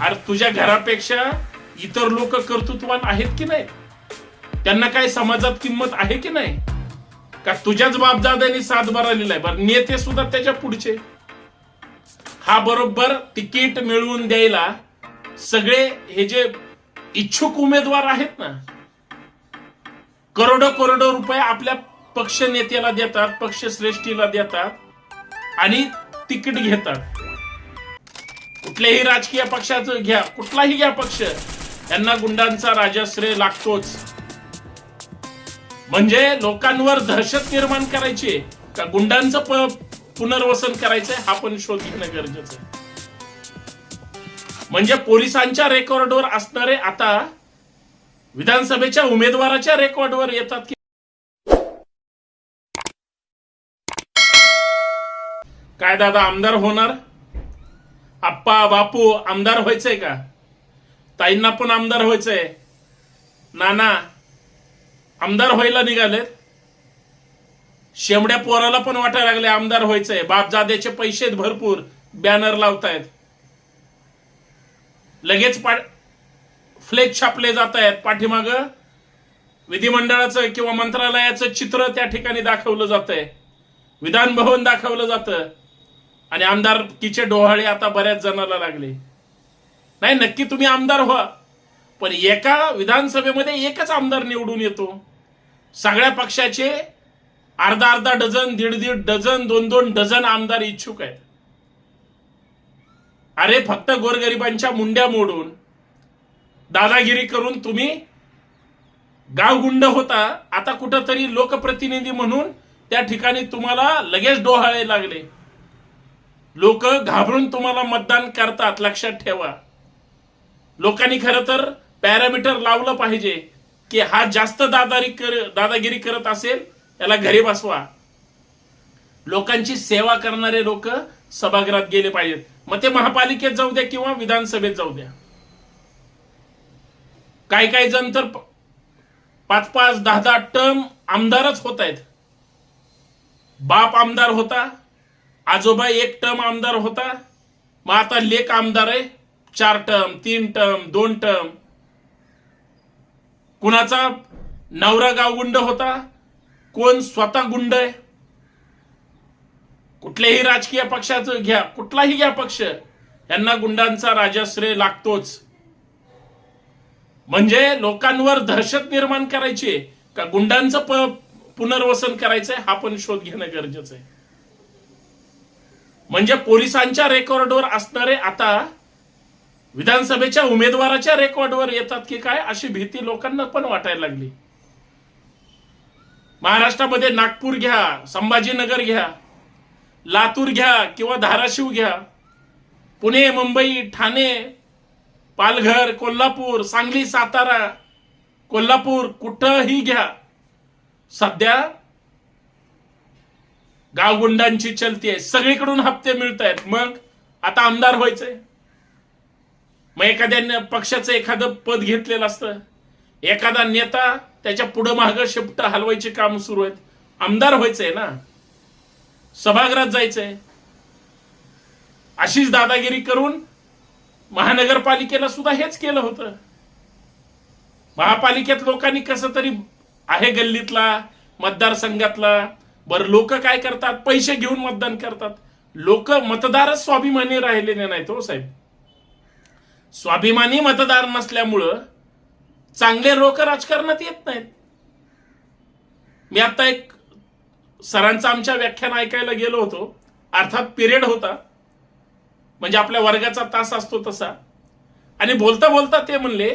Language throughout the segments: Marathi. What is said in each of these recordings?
अरे तुझ्या घरापेक्षा इतर लोक कर्तृत्वान आहेत की नाही? त्यांना काय समाजात किंमत आहे की नाही? का तुझ्याच बापदाद्यांनी सातबार आलेला आहे? बरं नेते सुद्धा त्याच्या पुढचे. हा बरोबर तिकीट मिळवून द्यायला सगळे हे जे इच्छुक उमेदवार आहेत ना करोडो करोडो रुपये आपल्या पक्ष नेत्याला देतात पक्ष श्रेष्ठीला देतात आणि तिकीट घेतात. कुठल्याही राजकीय पक्षाचं घ्या कुठलाही घ्या पक्ष त्यांना गुंडांचा राजाश्रय लागतोच. म्हणजे लोकांवर दहशत निर्माण करायची का गुंडांचं पुनर्वसन करायचंय हा पण शोध घेणं गरजेचं आहे. म्हणजे पोलिसांच्या रेकॉर्डवर असणारे आता विधानसभेच्या उमेदवाराच्या रेकॉर्डवर येतात की काय दादा आमदार होणार? आप्पा बापू आमदार व्हायचंय का? ताईंना पण आमदार व्हायचंय. नाना आमदार व्हायला निघालेत. शेमड्या पोराला पण वाटायला लागले आमदार व्हायचंय. बापजाद्याचे पैसे भरपूर बॅनर लावतायत. लगेच पा फ्लेग छापले जात आहेत पाठीमाग विधिमंडळाचं किंवा मंत्रालयाचं चित्र त्या ठिकाणी दाखवलं जात आहे विधान भवन दाखवलं जातं. आणि आमदारकीचे डोहाळे आता बऱ्याच जणांना लागले. नाही नक्की तुम्ही आमदार व्हा. पण एका विधानसभेमध्ये एकच आमदार निवडून येतो. सगळ्या पक्षाचे अर्धा अर्धा डझन दीड दीड डझन दोन दोन डझन आमदार इच्छुक आहेत. अरे फक्त गोरगरिबांच्या मुंड्या मोडून दादागिरी करून तुम्ही गावगुंड होता. आता कुठंतरी लोकप्रतिनिधी म्हणून त्या ठिकाणी तुम्हाला लगेच डोहाळे लागले. लोक घाबरून तुम्हाला मतदान करतात लक्षात ठेवा. लोकांनी खरं तर पॅरामीटर लावलं पाहिजे की हा जास्त दादारी कर दादागिरी करत असेल याला घरी बसवा. लोकांची सेवा करणारे लोक सभागृहात गेले पाहिजेत. मग ते महापालिकेत जाऊ द्या किंवा विधानसभेत जाऊ द्या. काही काही जण तर पाच पाच दहा दहा टर्म आमदारच होत आहेत. बाप आमदार होता. आजोबा एक टर्म आमदार होता मग आता लेक आमदार आहे. चार टर्म तीन टर्म दोन टर्म. कुणाचा नवरा गावगुंड होता कोण स्वतः गुंड आहे? कुठल्याही राजकीय पक्षाचं घ्या कुठलाही घ्या पक्ष यांना गुंडांचा राजाश्रय लागतोच. म्हणजे लोकांवर दहशत निर्माण करायची का गुंडांचं पुनर्वसन करायचंय हा पण शोध घेणं गरजेचं आहे. म्हणजे पोलिसांच्या रेकॉर्डवर असणारे आता विधानसभेच्या उमेदवाराच्या रेकॉर्डवर येतात की काय अशी भीती लोकांना पण वाटायला लागली. महाराष्ट्रामध्ये नागपूर घ्या संभाजीनगर घ्या लातूर घ्या किंवा धाराशिव घ्या. पुणे मुंबई ठाणे पालघर कोल्हापूर सांगली सातारा कोल्हापूर कुठंही घ्या. सध्या गावगुंडांची चलती आहे. सगळीकडून हप्ते मिळत आहेत मग आता आमदार व्हायचंय. मग एखाद्या पक्षाचं एखादं पद घेतलेलं असतं. एखादा नेता त्याच्या पुढं मागं शिफ्ट हलवायचे काम सुरू आहेत. आमदार व्हायचंय ना. सभागृहात जायचंय. अशीच दादागिरी करून महानगरपालिकेला सुद्धा हेच केलं होतं. महापालिकेत लोकांनी कसं तरी आहे गल्लीतला मतदारसंघातला बरं लोक काय करतात? पैसे घेऊन मतदान करतात. लोक मतदारच स्वाभिमानी राहिलेले नाहीत हो साहेब. स्वाभिमानी मतदार नसल्यामुळं चांगले लोक राजकारणात येत नाहीत. मी आता एक सरांचं आमच्या व्याख्यान ऐकायला गेलो होतो. अर्थात पिरियड होता. म्हणजे आपल्या वर्गाचा तास असतो तसा. आणि बोलता बोलता ते म्हणले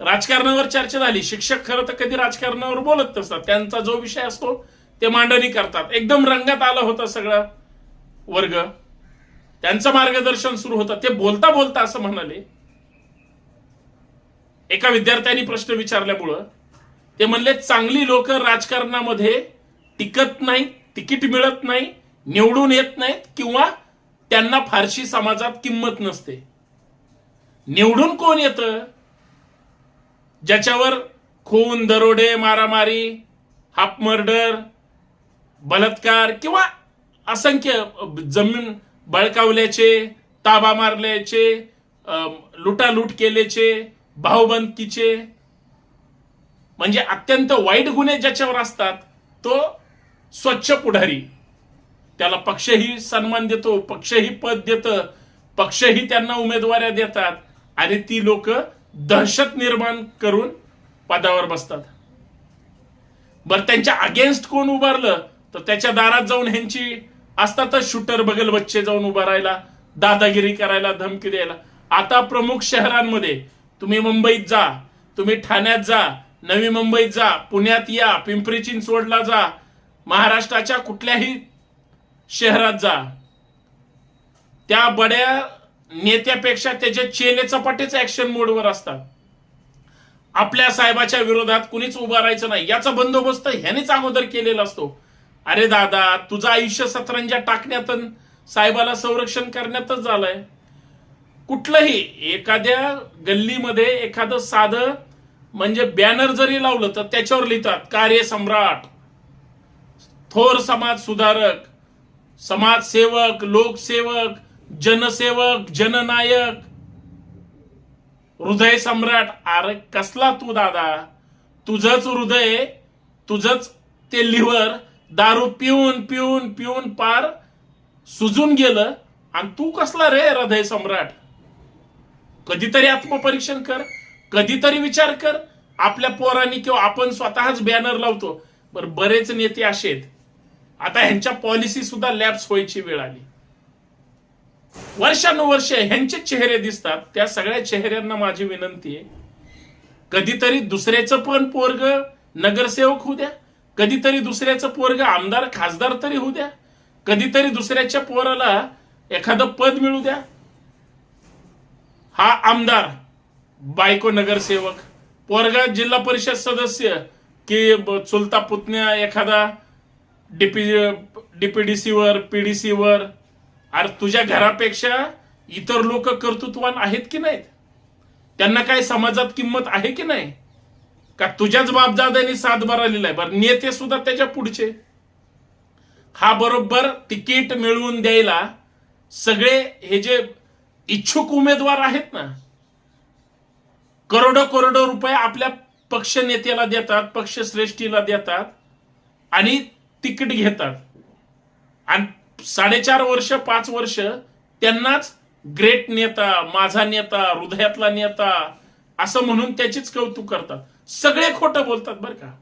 राजकारणावर चर्चा झाली. शिक्षक खरं तर कधी राजकारणावर बोलत नसतात. त्यांचा जो विषय असतो ते मांडणी करतात. एकदम रंगात आलं होतं सगळं वर्ग. त्यांचं मार्गदर्शन सुरू होतं. ते बोलता बोलता असं म्हणाले. एका विद्यार्थ्यांनी प्रश्न विचारल्यामुळं ते म्हणले चांगली लोक राजकारणामध्ये टिकत नाही तिकीट मिळत नाही निवडून येत नाहीत किंवा त्यांना फारशी समाजात किंमत नसते. निवडून कोण येत? ज्याच्यावर खून दरोडे मारामारी हाफ मर्डर बलात्कार किंवा असंख्य जमीन बळकावल्याचे ताबा मारल्याचे लुटालूट केल्याचे भावबंदकीचे म्हणजे अत्यंत वाईट गुन्हे ज्याच्यावर असतात तो स्वच्छ पुढारी. त्याला पक्षही सन्मान देतो पक्षही पद देतं पक्षही त्यांना उमेदवाऱ्या देतात आणि ती लोक दहशत निर्माण करून पदावर बसतात. बर त्यांच्या अगेन्स्ट कोण उभारलं? तर त्याच्या दारात जाऊन ह्यांची असतातच शूटर बगल बच्चे जाऊन उभा राहायला दादागिरी करायला धमकी द्यायला. आता प्रमुख शहरांमध्ये तुम्ही मुंबईत जा तुम्ही ठाण्यात जा नवी मुंबईत जा पुण्यात या पिंपरी चिंचवडला जा महाराष्ट्राच्या कुठल्याही शहरात जा. त्या बड्या नेत्यापेक्षा त्याचे चेले चपाटेच ऍक्शन मोडवर असतात. आपल्या साहेबाच्या विरोधात कुणीच उभा राहायचं नाही. याचा बंदोबस्त ह्यानेच अगोदर केलेला असतो. अरे दादा तुझं आयुष्य सतरंजा टाकण्यात साहेबाला संरक्षण करण्यातच झालंय. कुठलंही एखाद्या गल्लीमध्ये एखादं साधं म्हणजे बॅनर जरी लावलं तर त्याच्यावर लिहितात कार्य सम्राट थोर समाज सुधारक समाजसेवक लोकसेवक जनसेवक जननायक हृदय सम्राट. अरे कसला तू दादा? तुझंच हृदय तुझंच ते लिव्हर दारू पिऊन पिऊन पिऊन पार सुजून गेलं. आणि तू कसला रे हृदय सम्राट? कधीतरी आत्मपरीक्षण कर कधीतरी विचार कर. आपल्या पोरांनी किंवा आपण स्वतःच बॅनर लावतो. बर बरेच नेते असे आहेत. आता ह्यांच्या पॉलिसी सुद्धा लॅप्स व्हायची वेळ आली. वर्षानुवर्ष ह्यांचे चेहरे दिसतात. त्या सगळ्या चेहऱ्यांना माझी विनंती आहे. कधीतरी दुसऱ्याचं पण पोरग नगरसेवक होऊ द्या. कधीतरी दुसऱ्याचं पोरग आमदार खासदार तरी होऊ द्या. कधीतरी दुसऱ्याच्या पोराला एखादं पद मिळू द्या. हा आमदार बायको नगरसेवक पोरगा जिल्हा परिषद सदस्य की चुलता पुतण्या एखादा डीपी डीपीडीसी वर पीडीसी वर अरे तुझ्या घरापेक्षा इतर लोक कर्तृत्वान आहेत की नाहीत? त्यांना काय समाजात किंमत आहे की नाही? का तुझ्याच बापदादांनी सातबारा लिहिलाय बरं नेते सुद्धा त्याच्या पुढचे. हा बरोबर तिकीट मिळवून द्यायला सगळे हे जे इच्छुक उमेदवार आहेत ना करोडो करोडो रुपये आपल्या पक्ष नेत्याला देतात पक्ष श्रेष्ठीला देतात आणि तिकीट घेतात. आणि साडेचार वर्ष पाच वर्ष त्यांनाच ग्रेट नेता माझा नेता हृदयातला नेता असं म्हणून त्याचीच कौतुक करतात. सगळे खोटं बोलतात बरं का.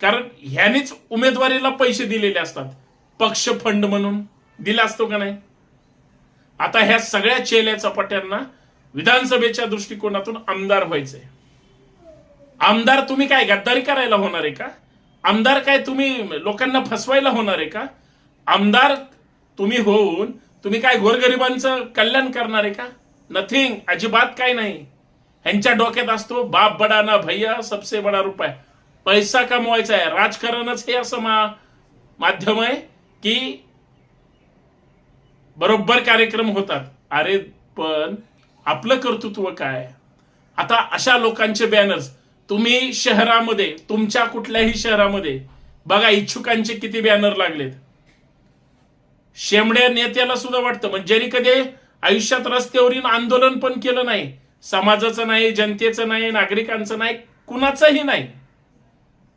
कारण ह्यानेच उमेदवारीला पैसे दिलेले असतात. पक्ष फंड म्हणून दिला असतो का नाही? आता ह्या सगळ्या चेल्या चपाट्यांना विधानसभेच्या दृष्टिकोनातून आमदार व्हायचंय. आमदार तुम्ही काय गद्दारी करायला होणार आहे का? आमदार काय तुम्ही लोकांना फसवायला होणार आहे का? आमदार तुम्ही होऊन तुम्ही काय गोरगरिबांचं कल्याण करणार आहे का? नथिंग अजिबात काय नाही. ह्यांच्या डोक्यात असतो बाप बडा ना भैया सबसे बडा रुपये. पैसा कमवायचा आहे. राजकारणच हे असं मा माध्यम आहे की बरोबर कार्यक्रम होतात. अरे पण आपलं कर्तृत्व काय? आता अशा लोकांचे बॅनर्स तुम्ही शहरामध्ये तुमच्या कुठल्याही शहरामध्ये बघा इच्छुकांचे किती बॅनर लागलेत. शेमड्या नेत्याला सुद्धा वाटतं म्हणजे ज्यांनी कधी आयुष्यात रस्त्यावरील आंदोलन पण केलं नाही समाजाचं नाही जनतेचं नाही नागरिकांचं नाही कुणाचंही नाही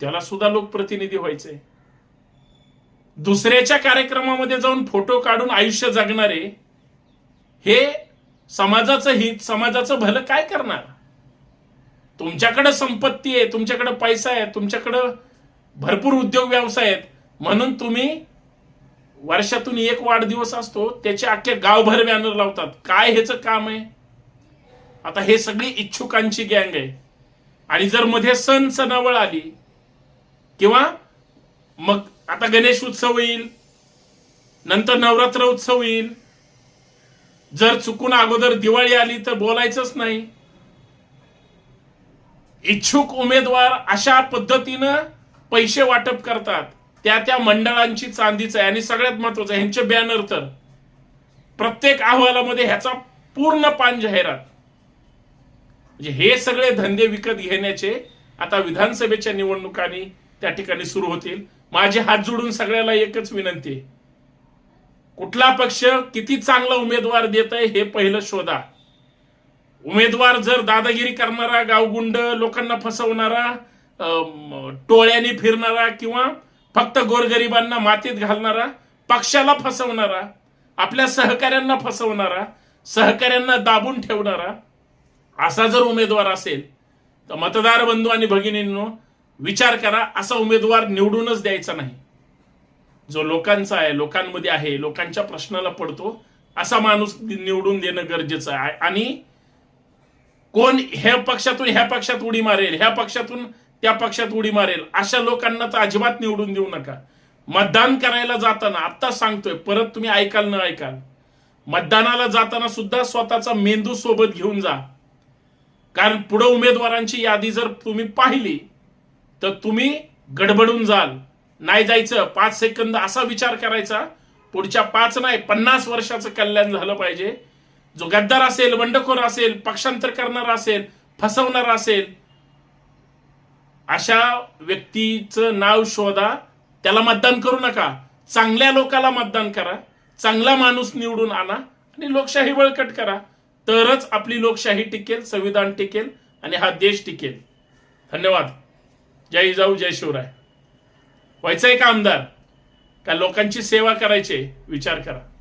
त्याला सुद्धा लोकप्रतिनिधी व्हायचंय दुसऱ्याच्या कार्यक्रमामध्ये जाऊन फोटो काढून आयुष्य जगणारे हे समाजाचं हित समाजाचं भलं काय करणार? तुमच्याकडे संपत्ती आहे तुमच्याकडे पैसा आहे तुमच्याकडं भरपूर उद्योग व्यवसाय आहेत म्हणून तुम्ही वर्षातून एक वाढदिवस असतो त्याचे अख्खे गावभर बॅनर लावतात. काय ह्याचं काम आहे? आता हे सगळी इच्छुकांची गँग आहे. आणि जर मध्ये सण सणावळ आली किंवा मग आता गणेश उत्सव येईल नंतर नवरात्र उत्सव येईल जर चुकून अगोदर दिवाळी आली तर बोलायचंच नाही. इच्छुक उमेदवार अशा पद्धतीनं पैसे वाटप करतात. त्या त्या मंडळांची चांदीच आहे. आणि सगळ्यात महत्वाचं ह्यांचे बॅनर तर. प्रत्येक अहवालामध्ये ह्याचा पूर्ण पान जाहिरात. म्हणजे हे सगळे धंदे विकत घेण्याचे आता विधानसभेच्या निवडणुकांनी त्या ठिकाणी सुरू होतील. माझे हात जोडून सगळ्याला एकच विनंती आहे. कुठला पक्ष किती चांगला उमेदवार देत आहे हे पहिलं शोधा. उमेदवार जर दादागिरी करणारा गावगुंड लोकांना फसवणारा टोळ्याने टोळ्यांनी फिरणारा किंवा फक्त गोरगरिबांना मातीत घालणारा पक्षाला फसवणारा आपल्या सहकाऱ्यांना फसवणारा सहकाऱ्यांना दाबून ठेवणारा असा जर उमेदवार असेल तर मतदार बंधू आणि भगिनींनो विचार करा असा उमेदवार निवडूनच द्यायचा नाही. जो लोकांचा आहे लोकांमध्ये आहे लोकांच्या प्रश्नाला पडतो असा माणूस निवडून देणं गरजेचं आहे. आणि कोण ह्या पक्षातून ह्या पक्षात उडी मारेल ह्या पक्षातून त्या पक्षात उडी मारेल अशा लोकांना तर अजिबात निवडून देऊ नका. मतदान करायला जाताना आत्ता सांगतोय परत तुम्ही ऐकाल न ऐकाल मतदानाला जाताना सुद्धा स्वतःचा मेंदू सोबत घेऊन जा. कारण पुढे उमेदवारांची यादी जर तुम्ही पाहिली तर तुम्ही गडबडून जाल. नाही जायचं पाच सेकंद असा विचार करायचा पुढच्या पाच नाही पन्नास वर्षाचं कल्याण झालं पाहिजे. जो गद्दार असेल बंडखोर असेल पक्षांतर करणारा असेल फसवणारा असेल अशा व्यक्तीचं नाव शोधा त्याला मतदान करू नका. चांगल्या लोकाला मतदान करा चांगला माणूस निवडून आणा आणि लोकशाही बळकट करा. तरच आपली लोकशाही टिकेल संविधान टिकेल आणि हा देश टिकेल. धन्यवाद. जय जाऊ जय शिवराय. व्हायचंय का आमदार? का लोकांची सेवा करायची? विचार करा.